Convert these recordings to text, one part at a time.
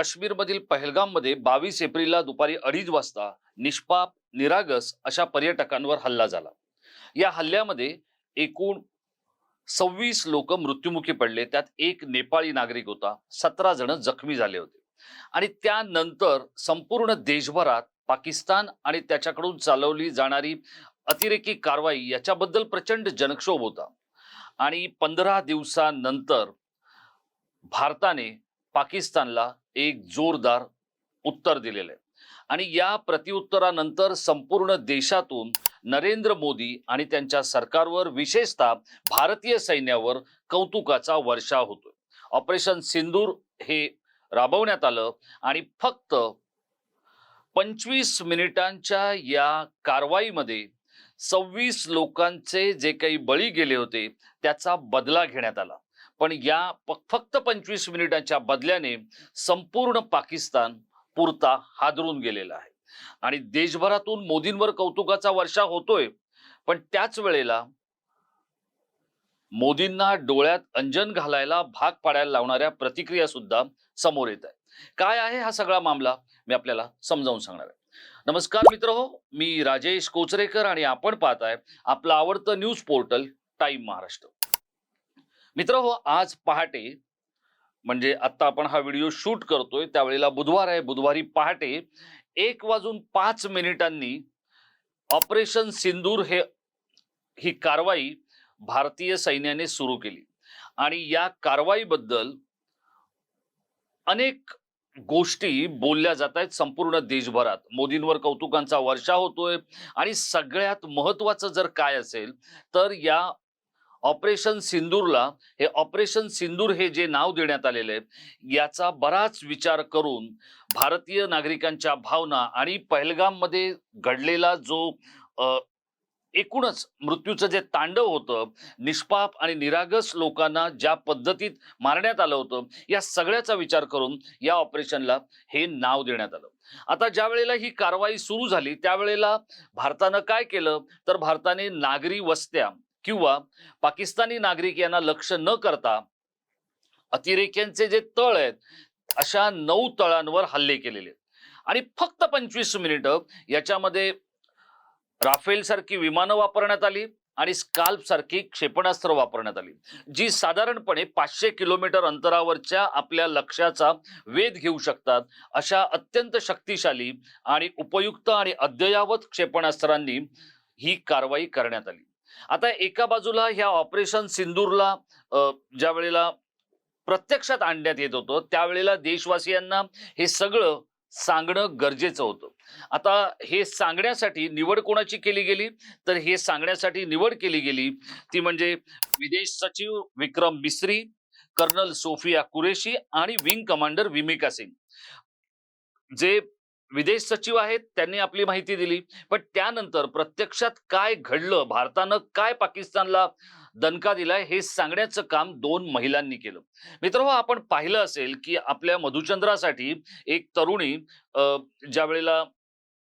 काश्मीरमधील पहलगाममध्ये बावीस एप्रिलला दुपारी अडीच वाजता निष्पाप निरागस अशा पर्यटकांवर हल्ला झाला. या हल्ल्यामध्ये एकूण सव्वीस लोक मृत्युमुखी पडले. त्यात एक नेपाळी नागरिक होता. सतरा जण जखमी झाले होते. आणि त्यानंतर संपूर्ण देशभरात पाकिस्तान आणि त्याच्याकडून चालवली जाणारी अतिरेकी कारवाई याच्याबद्दल प्रचंड जनक्षोभ होता. आणि पंधरा दिवसानंतर भारताने पाकिस्तानला एक जोरदार उत्तर दिलेलं आहे. आणि या प्रतिउत्तरानंतर संपूर्ण देशातून नरेंद्र मोदी आणि त्यांच्या सरकारवर विशेषतः भारतीय सैन्यावर कौतुकाचा वर्षा होतोय. ऑपरेशन सिंदूर हे राबवण्यात आलं आणि फक्त पंचवीस मिनिटांच्या या कारवाईमध्ये सव्वीस लोकांचे जे काही बळी गेले होते त्याचा बदला घेण्यात आला. पण या फक्त पंचवीस मिनिटांच्या बदल्याने संपूर्ण पाकिस्तान पुरता हादरून गेलेला आहे. आणि देशभरातून मोदींवर कौतुकाचा वर्षा होतोय पण त्याच वेळेला मोदींना डोळ्यात अंजन घालायला भाग पाडायला लावणाऱ्या प्रतिक्रिया सुद्धा समोर येत आहे. काय आहे हा सगळा मामला? मी आपल्याला समजावून सांगणार आहे. नमस्कार मित्र हो मी राजेश कोचरेकर आणि आपण पाहताय आपलं आवडतं न्यूज पोर्टल टाइम महाराष्ट्र. मित्र हो आज पहाटे म्हणजे आता आपण हा व्हिडिओ शूट करतोय त्यावेळेला बुधवार आहे बुधवारी पहाटे एक वाजून पाच मिनिटांनी ऑपरेशन सिंदूर हे ही कारवाई भारतीय सैन्याने सुरू केली. आणि या कारवाईबद्दल अनेक गोष्टी बोलल्या जात आहेत संपूर्ण देशभरात. मोदींवर कौतुकांचा वर्षा होतोय आणि सगळ्यात महत्वाचं जर काय असेल तर या ऑपरेशन सिंदूरला हे ऑपरेशन सिंदूर हे जे नाव देण्यात आलेलं आहे याचा बराच विचार करून भारतीय नागरिकांच्या भावना आणि पहलगाममध्ये घडलेला जो एकूणच मृत्यूचं जे तांडव होतं निष्पाप आणि निरागस लोकांना ज्या पद्धतीत मारण्यात आलं होतं या सगळ्याचा विचार करून या ऑपरेशनला हे नाव देण्यात आलं. आता ज्या वेळेला ही कारवाई सुरू झाली त्यावेळेला भारतानं काय केलं? तर भारताने नागरी वस्त्या किंवा पाकिस्तानी नागरिक यांना लक्ष न करता अतिरेक्यांचे जे तळ आहेत अशा नऊ तळांवर हल्ले केलेले आणि फक्त पंचवीस मिनिटं याच्यामध्ये राफेल सारखी विमानं वापरण्यात आली आणि स्काल्प सारखी क्षेपणास्त्र वापरण्यात आली जी साधारणपणे पाचशे किलोमीटर अंतरावरच्या आपल्या लक्ष्याचा वेध घेऊ शकतात अशा अत्यंत शक्तिशाली आणि उपयुक्त आणि अद्ययावत क्षेपणास्त्रांनी ही कारवाई करण्यात आली. आता एका बाजूला ह्या ऑपरेशन सिंदूरला ज्या वेळेला प्रत्यक्षात आणण्यात येत होतं त्यावेळेला देशवासियांना हे सगळं सांगणं गरजेचं होतं. आता हे सांगण्यासाठी निवड कोणाची केली गेली? तर हे सांगण्यासाठी निवड केली गेली ती म्हणजे विदेश सचिव विक्रम मिस्री कर्नल सोफिया कुरेशी आणि विंग कमांडर विमिका सिंग. जे विदेश सचिव आहेत त्यांनी आपली माहिती दिली. पण त्यानंतर प्रत्यक्षात काय घडलं भारतानं काय पाकिस्तानला दणका दिलाय हे सांगण्याचं काम दोन महिलांनी केलं. मित्र आपण पाहिलं असेल की आपल्या मधुचंद्रासाठी एक तरुणी ज्या वेळेला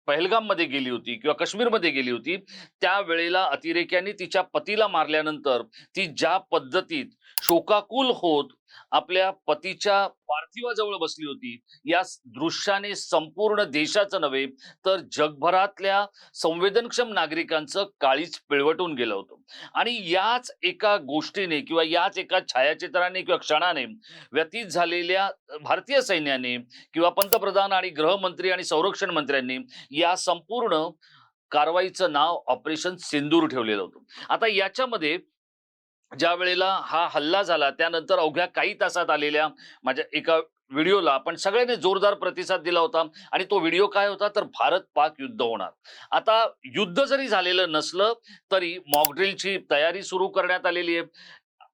पहलगाममध्ये गेली होती किंवा काश्मीरमध्ये गेली होती त्यावेळेला अतिरेक्यांनी तिच्या पतीला मारल्यानंतर ती ज्या पद्धतीत शोकाकुल होत आपल्या पतीच्या पार्थिवाजवळ बसली होती. या दृश्याने संपूर्ण देशाचं नव्हे तर जगभरातल्या संवेदनक्षम नागरिकांचं काळीच पिळवटून गेलं होतं. आणि याच एका गोष्टीने किंवा याच एका छायाचित्राने किंवा क्षणाने व्यतीत झालेल्या भारतीय सैन्याने किंवा पंतप्रधान आणि गृहमंत्री आणि संरक्षण मंत्र्यांनी या संपूर्ण कारवाईचं नाव ऑपरेशन सिंदूर ठेवलेलं होतं. आता याच्यामध्ये ज्या वेळेला हा हल्ला झाला त्यानंतर अवघ्या काही तासात आलेल्या माझ्या एका व्हिडिओला आपण सगळ्यांनी जोरदार प्रतिसाद दिला होता आणि तो व्हिडिओ काय होता? तर भारत पाक युद्ध होणार. आता युद्ध जरी झालेलं नसलं तरी मॉकड्रिलची तयारी सुरू करण्यात आलेली आहे.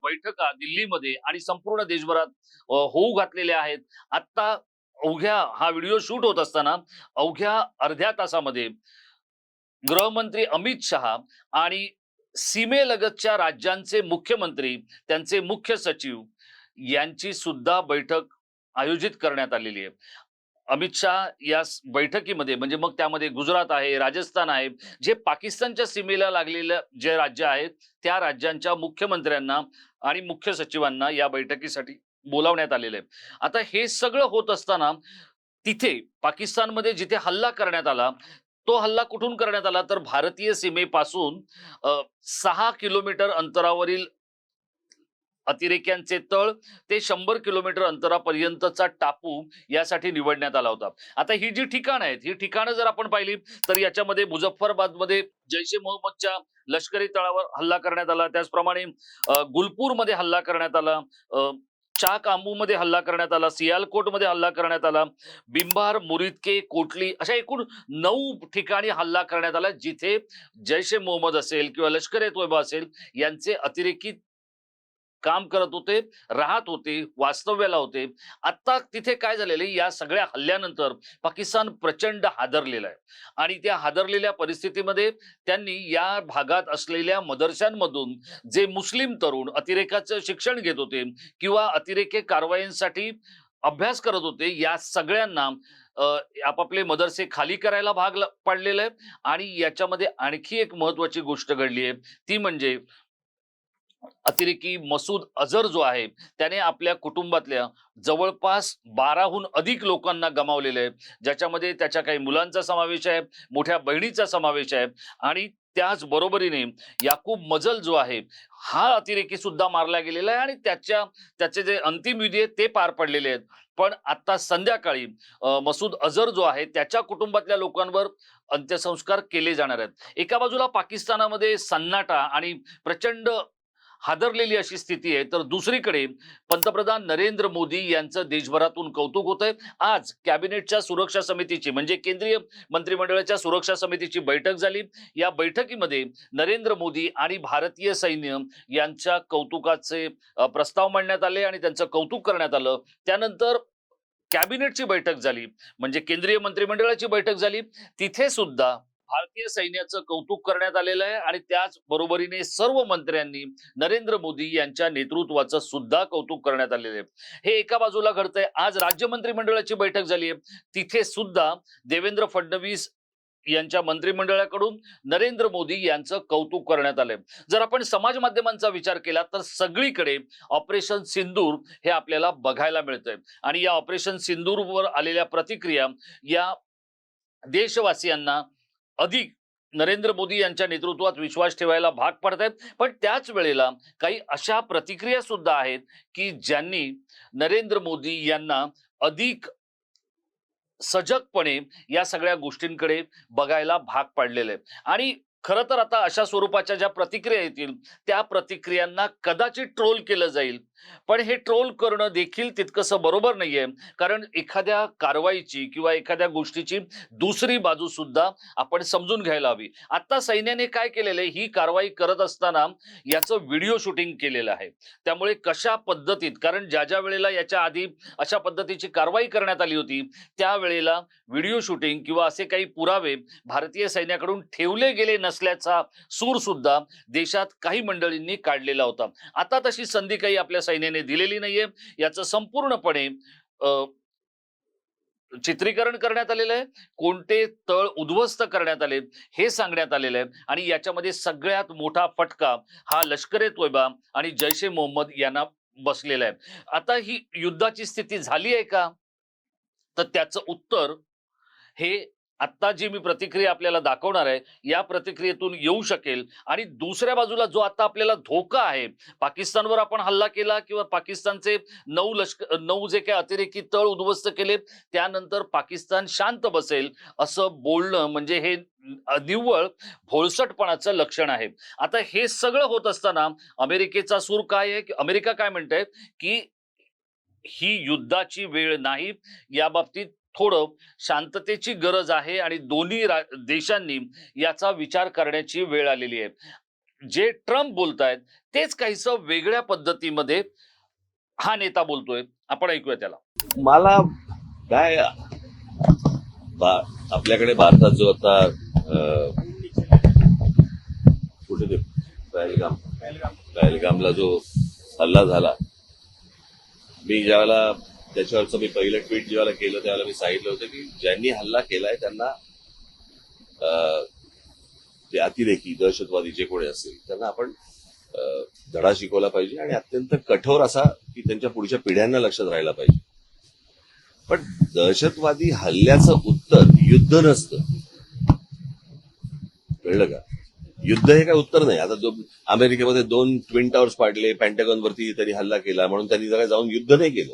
बैठका दिल्लीमध्ये आणि संपूर्ण देशभरात होऊ घातलेल्या आहेत. आता अवघ्या हा व्हिडिओ शूट होत असताना अवघ्या अर्ध्या तासामध्ये गृहमंत्री अमित शहा आणि सीमेलगतच्या राज्यांचे मुख्यमंत्री त्यांचे मुख्य सचिव यांची सुद्धा बैठक आयोजित करण्यात आलेली आहे. अमित शहा या बैठकीमध्ये म्हणजे मग त्यामध्ये गुजरात आहे राजस्थान आहे जे पाकिस्तानच्या सीमेला लागलेलं जे राज्य आहेत त्या राज्यांच्या मुख्यमंत्र्यांना आणि मुख्य सचिवांना या बैठकीसाठी बोलावण्यात आलेलं आहे. आता हे सगळं होत असताना तिथे पाकिस्तानमध्ये जिथे हल्ला करण्यात आला तो हल्ला कुठून करण्यात आला? तर भारतीय सीमेपासून सहा किलोमीटर अंतरावरील अतिरेक्यांचे तळ ते शंभर किलोमीटर अंतरापर्यंतचा टापू यासाठी निवडण्यात आला होता. आता ही जी ठिकाणं आहेत ही ठिकाणं जर आपण पाहिली तर याच्यामध्ये मुझफ्फराबादमध्ये जैश ए मोहम्मदच्या लष्करी तळावर हल्ला करण्यात आला. त्याचप्रमाणे गुलपूरमध्ये हल्ला करण्यात आला. चाक आंबूमध्ये हल्ला करण्यात आला सियालकोटमध्ये हल्ला करण्यात आला बिंबार मुरिदके कोटली अशा एकूण नऊ ठिकाणी हल्ला करण्यात आला जिथे जैश ए मोहम्मद असेल किंवा लष्कर ए तोयबा असेल यांचे अतिरेकी काम करत होते राहत होते वास्तव्याला होते. आता तिथे काय झालेलं आहे, या सगळ्या हल्ल्यानंतर पाकिस्तान प्रचंड हादरलेला आहे. आणि त्या हादरलेल्या परिस्थितीमध्ये त्यांनी या भागात असलेल्या मदरशांमधून जे मुस्लिम तरुण अतिरेकाचं शिक्षण घेत होते किंवा अतिरेकी कारवाईंसाठी अभ्यास करत होते या सगळ्यांना आपापले मदरसे खाली करायला भाग ल- आहे. आणि याच्यामध्ये आणखी एक महत्वाची गोष्ट घडली आहे. ती म्हणजे अतिरेकी मसूद अझर जो आहे त्याने आपल्या कुटुंबातल्या जवळपास बाराहून अधिक लोकांना गमावलेलं आहे. ज्याच्यामध्ये त्याच्या काही मुलांचा समावेश आहे मोठ्या बहिणीचा समावेश आहे आणि त्याच बरोबरीने याकूब मजल जो आहे हा अतिरेकी सुद्धा मारला गेलेला आहे आणि त्याच्या त्याचे जे अंतिम विधी आहेत ते पार पडलेले आहेत. पण आता संध्याकाळी मसूद अझर जो आहे त्याच्या कुटुंबातल्या लोकांवर अंत्यसंस्कार केले जाणार आहेत. एका बाजूला पाकिस्तानामध्ये सन्नाटा आणि प्रचंड हादरलेली अशी स्थिती आहे. तर दुसरीकडे पंतप्रधान नरेंद्र मोदी यांचं देशभरातून कौतुक होत आहे. आज कॅबिनेटच्या सुरक्षा समितीची म्हणजे केंद्रीय मंत्रिमंडळाच्या सुरक्षा समितीची बैठक झाली. या बैठकीमध्ये नरेंद्र मोदी आणि भारतीय सैन्य यांच्या कौतुकाचे प्रस्ताव मांडण्यात आले आणि त्यांचं कौतुक करण्यात आलं. त्यानंतर कॅबिनेटची बैठक झाली म्हणजे केंद्रीय मंत्रिमंडळाची बैठक झाली. तिथे सुद्धा भारतीय सैन्याचं कौतुक करण्यात आलेलं आहे आणि त्याच बरोबरीने सर्व मंत्र्यांनी नरेंद्र मोदी यांच्या नेतृत्वाचं सुद्धा कौतुक करण्यात आलेलं आहे. हे एका बाजूला घडतंय. आज राज्य मंत्रिमंडळाची बैठक झाली आहे. तिथे सुद्धा देवेंद्र फडणवीस यांच्या मंत्रिमंडळाकडून नरेंद्र मोदी यांचं कौतुक करण्यात आलंय. जर आपण समाज माध्यमांचा विचार केला तर सगळीकडे ऑपरेशन सिंदूर हे आपल्याला बघायला मिळतंय. आणि या ऑपरेशन सिंदूरवर आलेल्या प्रतिक्रिया या देशवासियांना अधिक नरेंद्र मोदी यांच्या नेतृत्वात विश्वास ठेवायला भाग पडत आहेत. पण त्याच वेळेला काही अशा प्रतिक्रिया सुद्धा आहेत की ज्यांनी नरेंद्र मोदी यांना अधिक सजगपणे या सगळ्या गोष्टींकडे बघायला भाग पाडलेले आहे आणि खरं तर आता अशा स्वरूपाच्या ज्या प्रतिक्रिया येतील त्या प्रतिक्रियांना कदाचित ट्रोल केलं जाईल. पण हे ट्रोल करणं देखील तितकंसं बरोबर नाहीये. कारण एखाद्या कारवाईची किंवा एखाद्या गोष्टीची दुसरी बाजू सुद्धा आपण समजून घ्यायला हवी. आता सैन्याने काय केलेलं आहे? ही कारवाई करत असताना याचं व्हिडिओ शूटिंग केलेलं आहे. त्यामुळे कशा पद्धतीत कारण ज्या ज्या वेळेला याच्या आधी अशा पद्धतीची कारवाई करण्यात आली होती त्यावेळेला व्हिडिओ शूटिंग किंवा असे काही पुरावे भारतीय सैन्याकडून ठेवले गेले नसल्याचा सूर सुद्धा देशात काही मंडळींनी काढलेला होता. आता तशी संधी काही आपल्या सैन्याने दिलेली नाहीये. याचं संपूर्णपणे चित्रीकरण करण्यात आलेलं आहे. कोणते तळ उद्ध्वस्त करण्यात आले हे सांगण्यात आलेलं आहे. आणि याच्यामध्ये सगळ्यात मोठा फटका हा लष्कर ए तोयबा आणि जैश ए मोहम्मद यांना बसलेला आहे. आता ही युद्धाची स्थिती झाली आहे का? तर त्याचं उत्तर हे आत्ता जी मी प्रतिक्रिया आपल्याला दाखवणार आहे या प्रतिक्रियेतून येऊ शकेल. आणि दुसऱ्या बाजूला जो आता आपल्याला धोका आहे पाकिस्तानवर आपण हल्ला केला किंवा पाकिस्तानचे नऊ लष्कर नऊ जे काही अतिरेकी तळ उद्ध्वस्त केले त्यानंतर पाकिस्तान शांत बसेल असं बोलणं म्हणजे हे निव्वळ भोळसटपणाचं लक्षण आहे. आता हे सगळं होत असताना अमेरिकेचा सूर काय आहे की अमेरिका काय म्हणते की ही युद्धाची वेळ नाही या बाबतीत थोडं शांततेची गरज आहे आणि दोन्ही रा- देशांनी याचा विचार करण्याची वेळ आलेली आहे. जे ट्रम्प बोलतायत तेच काहीस वेगळ्या पद्धतीमध्ये हा नेता बोलतोय. आपण ऐकूया त्याला. मला काय आपल्याकडे भारतात जो आता कुठे ते पहलगाम पहलगामला जो हल्ला झाला मी ज्यावेळेला त्याच्यावरचं मी पहिलं ट्विट ज्यावेळेला केलं त्यावेळेला मी सांगितलं होतं की ज्यांनी हल्ला केलाय त्यांना अं, जे अतिरेकी दहशतवादी जे कोणी असतील त्यांना आपण धडा शिकवला पाहिजे आणि अत्यंत कठोर असा की त्यांच्या पुढच्या पिढ्यांना लक्षात राहायला पाहिजे. पण दहशतवादी हल्ल्याचं उत्तर युद्ध नसतं. कळलं का? युद्ध हे काय उत्तर नाही. आता जो अमेरिकेमध्ये दोन ट्विन टॉवर्स पाडले पॅन्टॅगॉन वरती त्यांनी हल्ला केला म्हणून त्यांनी जरा जाऊन युद्ध नाही केलं.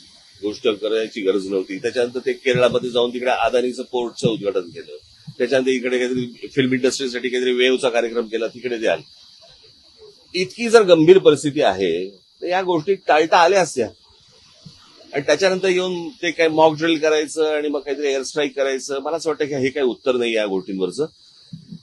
गोष्ट करायची गरज नव्हती. त्याच्यानंतर ते केरळामध्ये जाऊन तिकडे अदानीचं पोर्टचं उद्घाटन केलं. त्याच्यानंतर इकडे काहीतरी फिल्म इंडस्ट्रीसाठी काहीतरी वेवचा कार्यक्रम केला तिकडे द्याल इतकी जर गंभीर परिस्थिती आहे तर या गोष्टी टाळता आल्या असत्या. आणि त्याच्यानंतर येऊन ते काय मॉक ड्रिल करायचं आणि मग काहीतरी एअर स्ट्राईक करायचं मला असं वाटतं की हे काही उत्तर नाही या गोष्टींवरचं.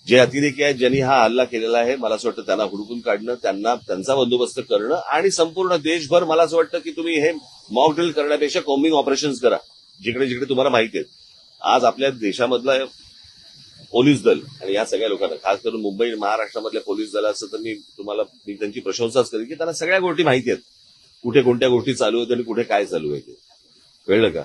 जे अतिरेकी आहेत ज्यांनी हा हल्ला केलेला आहे मला असं वाटतं त्यांना हुडकून काढणं त्यांना त्यांचा बंदोबस्त करणं आणि संपूर्ण देशभर मला असं वाटतं की तुम्ही हे मॉक ड्रिल करण्यापेक्षा कॉम्बिंग ऑपरेशन करा जिकडे जिकडे तुम्हाला माहिती आहेत. आज आपल्या देशामधलं पोलीस दल आणि या सगळ्या लोकांना खास करून मुंबई महाराष्ट्रामधल्या पोलीस दलाचं तर मी तुम्हाला मी त्यांची प्रशंसाच करेन की त्यांना सगळ्या गोष्टी माहिती आहेत. कुठे कोणत्या गोष्टी चालू आहेत आणि कुठे काय चालू आहे ते. कळलं का?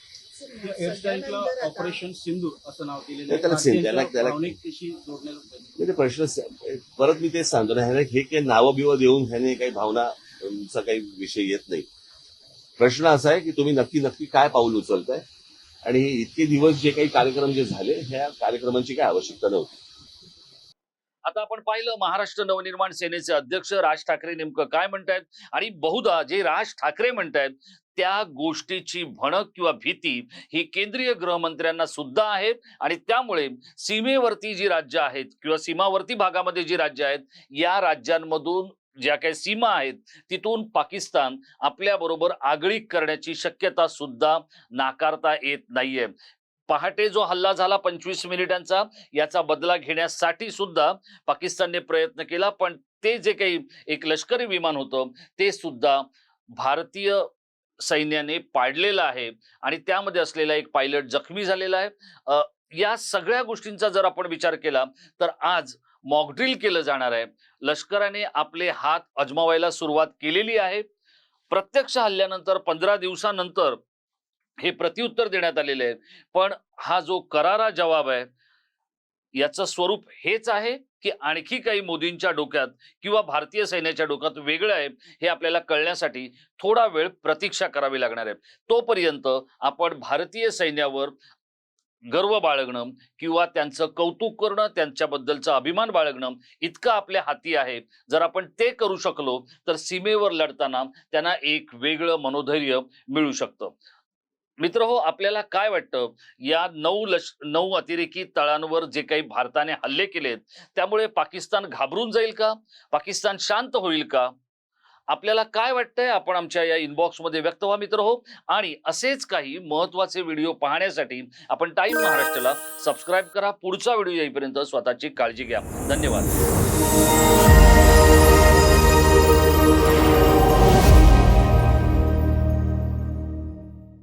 ऑपरेशन सिंदूर असं नाव दिलेलं नाही, त्याला सिं- त्याला- भारतीयांच्या त्याला- भावनिकतेशी जोडण्याचा प्रयत्न. नाही, ते प्रश्न स- परत मी तेच सांगतो ना ह्याने हे काही नावं बिवं देऊन ह्याने काही भावनाचा काही विषय येत नाही. प्रश्न असा आहे की तुम्ही नक्की नक्की काय पाऊल उचलताय? आणि हे इतके दिवस जे काही कार्यक्रम जे झाले ह्या कार्यक्रमांची काय आवश्यकता नव्हती. आता आपण पाहिलं महाराष्ट्र नवनिर्माण सेनेचे अध्यक्ष राज ठाकरे नेमकं काय म्हणतायत? आणि बहुधा जे राज ठाकरे म्हणतायत त्या गोष्टीची भणक किंवा भीती ही केंद्रीय गृहमंत्र्यांना सुद्धा आहे आणि त्यामुळे सीमेवरती जी राज्य आहेत किंवा सीमावर्ती भागामध्ये जी राज्य आहेत या राज्यांमधून ज्या काही सीमा आहेत तिथून पाकिस्तान आपल्या बरोबर आगळीक करण्याची शक्यता सुद्धा नाकारता येत नाहीये. पहाटे जो हल्ला झाला पंचवीस मिनिटांचा याचा बदला घेण्यासाठी सुद्धा पाकिस्तानने प्रयत्न केला पण ते जे काही एक लष्करी विमान होतं ते सुद्धा भारतीय सैन्याने पाडलेलं आहे आणि त्यामध्ये असलेला एक पायलट जखमी झालेला आहे. या सगळ्या गोष्टींचा जर आपण विचार केला तर आज मॉकड्रिल केलं जाणार आहे. लष्कराने आपले हात अजमावायला सुरुवात केलेली आहे. प्रत्यक्ष हल्ल्यानंतर पंधरा दिवसानंतर हे प्रत्युत्तर देण्यात आलेले आहे पण हा जो करारा जवाब आहे याचं स्वरूप हेच आहे की आणखी काही मोदींच्या डोक्यात किंवा भारतीय सैन्याच्या डोक्यात वेगळं आहे हे आपल्याला कळण्यासाठी थोडा वेळ प्रतीक्षा करावी लागणार आहे. तोपर्यंत आपण भारतीय सैन्यावर गर्व बाळगणं किंवा त्यांचं कौतुक करणं त्यांच्याबद्दलचा अभिमान बाळगणं इतकं आपल्या हाती आहे. जर आपण ते करू शकलो तर सीमेवर लढताना त्यांना एक वेगळं मनोधैर्य मिळू शकतं. मित्र हो आपल्याला काय वाटतं? या नऊ लश नऊ अतिरेकी तळांवर जे काही भारताने हल्ले केलेत त्यामुळे पाकिस्तान घाबरून जाईल का? पाकिस्तान शांत होईल का? आपल्याला काय वाटतंय? आपण आमच्या या इनबॉक्समध्ये व्यक्त व्हा मित्र हो. आणि असेच काही महत्त्वाचे व्हिडिओ पाहण्यासाठी आपण टाईम महाराष्ट्राला सबस्क्राईब करा. पुढचा व्हिडिओ येईपर्यंत स्वतःची काळजी घ्या. धन्यवाद.